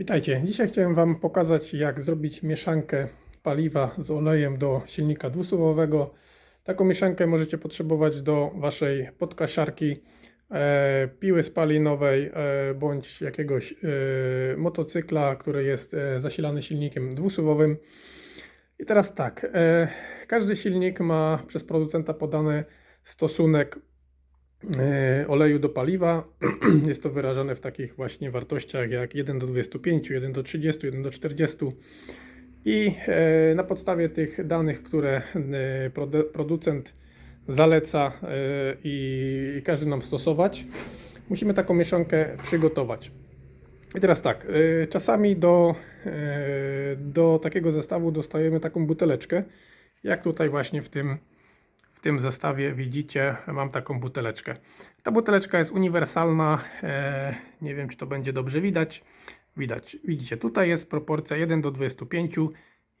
Witajcie. Dzisiaj chciałem Wam pokazać, jak zrobić mieszankę paliwa z olejem do silnika dwusuwowego. Taką mieszankę możecie potrzebować do Waszej podkasiarki, e, piły spalinowej e, bądź jakiegoś e, motocykla, który jest e, zasilany silnikiem dwusuwowym. I teraz tak, e, każdy silnik ma przez producenta podany stosunek oleju do paliwa. Jest to wyrażane w takich właśnie wartościach jak 1 do 25, 1 do 30, 1 do 40. I e, na podstawie tych danych, które e, producent zaleca e, i każe nam stosować, musimy taką mieszankę przygotować. I teraz tak, czasami do, do takiego zestawu dostajemy taką buteleczkę, jak tutaj właśnie w tym, w tym zestawie widzicie, mam taką buteleczkę. Ta buteleczka jest uniwersalna, e, nie wiem czy to będzie dobrze widać. Widać, widzicie, tutaj jest proporcja 1 do 25,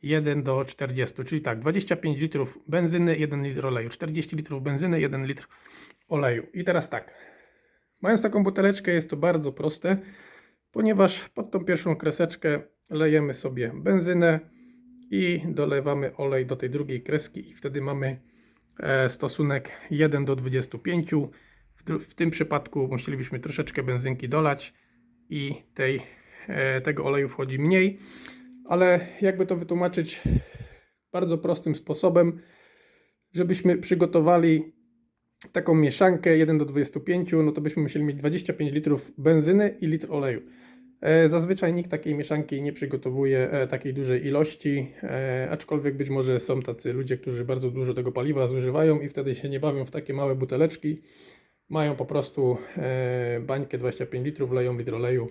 1 do 40, czyli tak, 25 litrów benzyny, 1 litr oleju, 40 litrów benzyny, 1 litr oleju. I teraz tak, mając taką buteleczkę jest to bardzo proste, ponieważ pod tą pierwszą kreseczkę lejemy sobie benzynę i dolewamy olej do tej drugiej kreski i wtedy mamy stosunek 1 do 25. W, w tym przypadku musielibyśmy troszeczkę benzynki dolać i tej, e, tego oleju wchodzi mniej, ale jakby to wytłumaczyć bardzo prostym sposobem, żebyśmy przygotowali taką mieszankę 1 do 25, no to byśmy musieli mieć 25 litrów benzyny i litr oleju. E, Zazwyczaj nikt takiej mieszanki nie przygotowuje e, takiej dużej ilości, e, aczkolwiek być może są tacy ludzie, którzy bardzo dużo tego paliwa zużywają i wtedy się nie bawią w takie małe buteleczki. Mają po prostu bańkę 25 litrów, leją litr oleju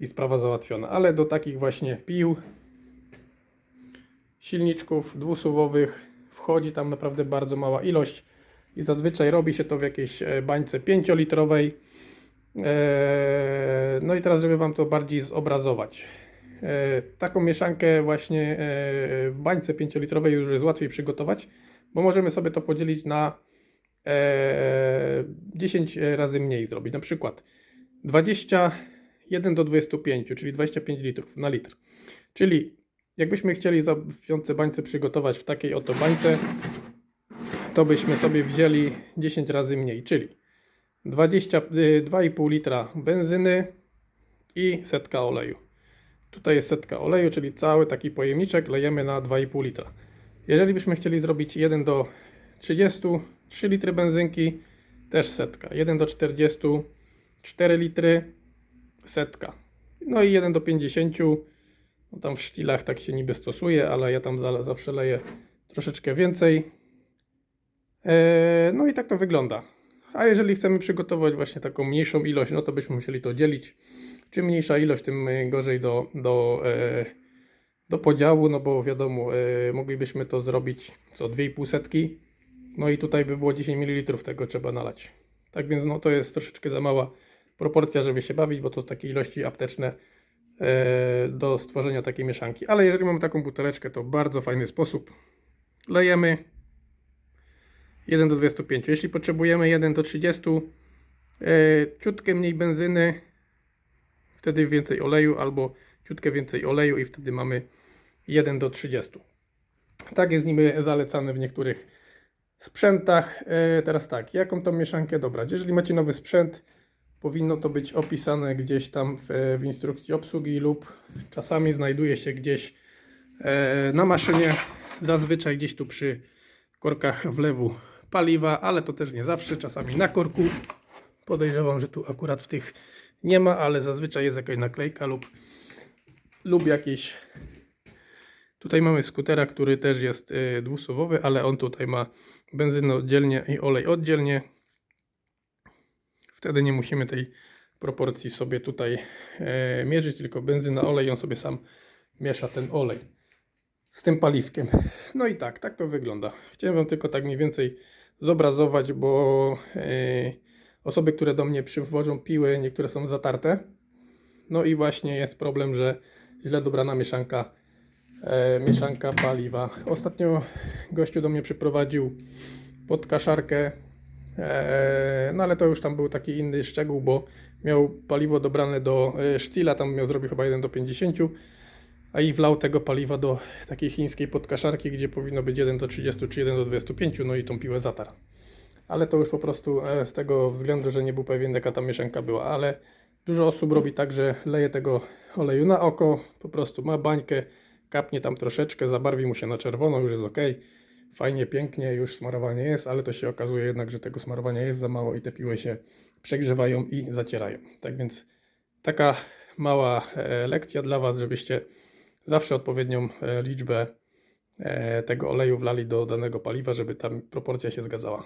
i sprawa załatwiona. Ale do takich właśnie pił, silniczków dwusuwowych wchodzi tam naprawdę bardzo mała ilość i zazwyczaj robi się to w jakiejś bańce 5-litrowej. E, No i teraz, żeby Wam to bardziej zobrazować. E, Taką mieszankę właśnie e, w bańce 5-litrowej już jest łatwiej przygotować, bo możemy sobie to podzielić na e, 10 razy mniej zrobić. Na przykład 21 do 25, czyli 25 litrów na litr. Czyli jakbyśmy chcieli w bańce przygotować w takiej oto bańce, to byśmy sobie wzięli 10 razy mniej, czyli 20, 2,5 litra benzyny i setka oleju. Tutaj jest setka oleju, czyli cały taki pojemniczek lejemy na 2,5 litra. Jeżeli byśmy chcieli zrobić 1 do 30, 3 litry benzynki, też setka. 1 do 40, 4 litry, setka. No i 1 do 50, no tam w sztilach tak się niby stosuje, ale ja tam za, zawsze leję troszeczkę więcej. Eee, No i tak to wygląda. A jeżeli chcemy przygotować właśnie taką mniejszą ilość, no to byśmy musieli to dzielić. Czym mniejsza ilość, tym e, gorzej do, do, e, do podziału, no bo wiadomo, e, moglibyśmy to zrobić co 2,5 setki. No i tutaj by było 10 ml tego trzeba nalać. Tak więc no to jest troszeczkę za mała proporcja, żeby się bawić, bo to takie ilości apteczne do stworzenia takiej mieszanki. Ale jeżeli mamy taką buteleczkę, to bardzo fajny sposób. Lejemy 1 do 25. Jeśli potrzebujemy 1 do 30, e, ciutkę mniej benzyny, wtedy więcej oleju, albo ciutkę więcej oleju i wtedy mamy 1 do 30. Tak jest niby zalecane w niektórych sprzętach. E, teraz tak, jaką tą mieszankę dobrać? Jeżeli macie nowy sprzęt, powinno to być opisane gdzieś tam w, w instrukcji obsługi lub czasami znajduje się gdzieś e, na maszynie, zazwyczaj gdzieś tu przy korkach wlewu paliwa, ale to też nie zawsze, czasami na korku. Podejrzewam, że tu akurat w tych nie ma, ale zazwyczaj jest jakaś naklejka lub, lub jakieś. Tutaj mamy skutera, który też jest y, dwusuwowy, ale on tutaj ma benzynę oddzielnie i olej oddzielnie. Wtedy nie musimy tej proporcji sobie tutaj e, mierzyć, tylko benzyna, olej, on sobie sam miesza ten olej z tym paliwkiem. No i tak, tak to wygląda. Chciałem Wam tylko tak mniej więcej zobrazować, bo e, osoby, które do mnie przywożą piły, niektóre są zatarte. No i właśnie jest problem, że źle dobrana mieszanka, e, mieszanka paliwa. Ostatnio gościu do mnie przyprowadził pod kaszarkę E, no ale to już tam był taki inny szczegół, bo miał paliwo dobrane do sztila, tam miał zrobił chyba 1 do 50, a i wlał tego paliwa do takiej chińskiej podkaszarki, gdzie powinno być 1 do 30 czy 1 do 25, no i tą piłę zatarł. Ale to już po prostu e, z tego względu, że nie był pewien jaka ta mieszanka była, ale dużo osób robi tak, że leje tego oleju na oko, po prostu ma bańkę, kapnie tam troszeczkę, zabarwi mu się na czerwono, już jest ok. Fajnie, pięknie, już smarowanie jest, ale to się okazuje jednak, że tego smarowania jest za mało i te piły się przegrzewają i zacierają. Tak więc taka mała e, lekcja dla Was, żebyście zawsze odpowiednią e, liczbę e, tego oleju wlali do danego paliwa, żeby tam proporcja się zgadzała.